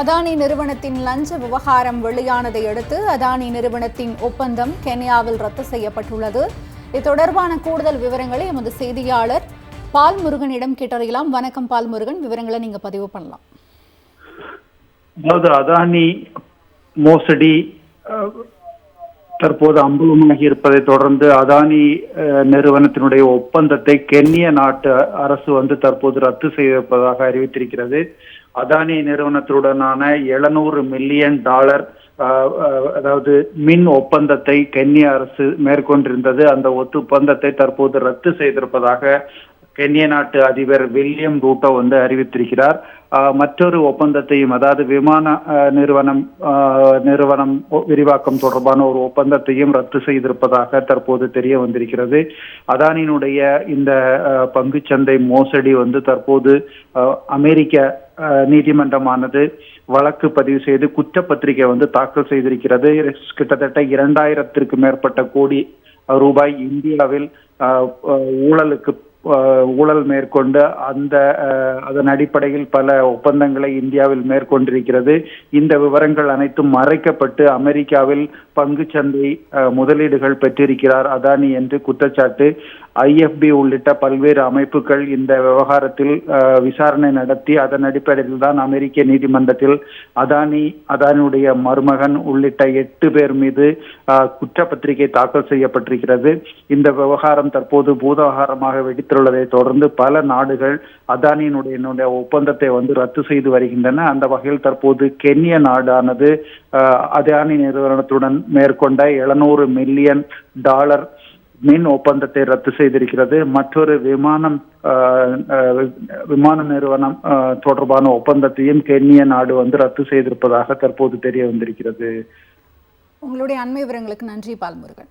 அதானி நிறுவனத்தின் லஞ்ச விவகாரம் வெளியானதை அடுத்து அதானி நிறுவனத்தின் ஒப்பந்தம் கென்யாவில் ரத்து செய்யப்பட்டுள்ளது. இது தொடர்பான கூடுதல் விவரங்களை எமது செய்தியாளர் பால் முருகனிடம் கேட்டறியலாம். வணக்கம் பால் முருகன் விவரங்களை நீங்க பதிவு பண்ணலாம். அதாவது அதானி மோசடி தற்போது அம்பலமாகி இருப்பதை தொடர்ந்து அதானி நிறுவனத்தினுடைய ஒப்பந்தத்தை கென்னிய நாட்டு அரசு வந்து தற்போது ரத்து செய்திருப்பதாக அறிவித்திருக்கிறது. அதானி நிறுவனத்துடனான எழுநூறு மில்லியன் டாலர் அதாவது மின் ஒப்பந்தத்தை கென்னிய அரசு மேற்கொண்டிருந்தது. அந்த ஒத்து ஒப்பந்தத்தை தற்போது ரத்து செய்திருப்பதாக கென்ய நாட்டு அதிபர் வில்லியம் ரூட்டோ வந்து அறிவித்திருக்கிறார். மற்றொரு ஒப்பந்தத்தையும் அதாவது விமான நிறுவனம் ஆஹ் நிறுவனம் விரிவாக்கம் தொடர்பான ஒரு ஒப்பந்தத்தையும் ரத்து செய்திருப்பதாக தற்போது தெரிய வந்திருக்கிறது. அதானியினுடைய இந்த பங்குச்சந்தை மோசடி வந்து தற்போது ஆஹ் அமெரிக்க நீதிமன்றமானது வழக்கு பதிவு செய்து குற்றப்பத்திரிகை வந்து தாக்கல் செய்திருக்கிறது. கிட்டத்தட்ட இரண்டாயிரத்திற்கு மேற்பட்ட கோடி ரூபாய் இந்தியாவில் ஆஹ் ஊழலுக்கு ஊழல் மேற்கொண்டு அந்த அதன் அடிப்படையில் பல ஒப்பந்தங்களை இந்தியாவில் மேற்கொண்டிருக்கிறது. இந்த விவரங்கள் அனைத்தும் மறைக்கப்பட்டு அமெரிக்காவில் பங்குச்சந்தை ஆஹ் முதலீடுகள் பெற்றிருக்கிறார் அதானி என்று குற்றச்சாட்டு. ஐஎஃப்பி உள்ளிட்ட பல்வேறு அமைப்புகள் இந்த விவகாரத்தில் விசாரணை நடத்தி அதன் அடிப்படையில் தான் அமெரிக்க நீதிமன்றத்தில் அதானி அதானியுடைய மருமகன் உள்ளிட்ட எட்டு பேர் மீது குற்றப்பத்திரிகை தாக்கல் செய்யப்பட்டிருக்கிறது. இந்த விவகாரம் தற்போது பூதாகாரமாக வெடித்து வெடித்துள்ளதை தொடர்ந்து பல நாடுகள் அதானியினுடைய என்னுடைய ஒப்பந்தத்தை வந்து ரத்து செய்து வருகின்றன. அந்த வகையில் தற்போது கென்ய நாடானது அதானி நிறுவனத்துடன் மேற்கொண்ட எழுநூறு மில்லியன் டாலர் மின் ஒப்பந்தத்தை ரத்து செய்திருக்கிறது. மற்றொரு விமானம் ஆஹ், விமான நிறுவனம் ஆஹ், தொடர்பான ஒப்பந்தத்தையும் கென்ய நாடு வந்து ரத்து செய்திருப்பதாக தற்போது தெரிய வந்திருக்கிறது. உங்களுடைய அண்மை விவரங்களுக்கு நன்றி பால்முருகன்.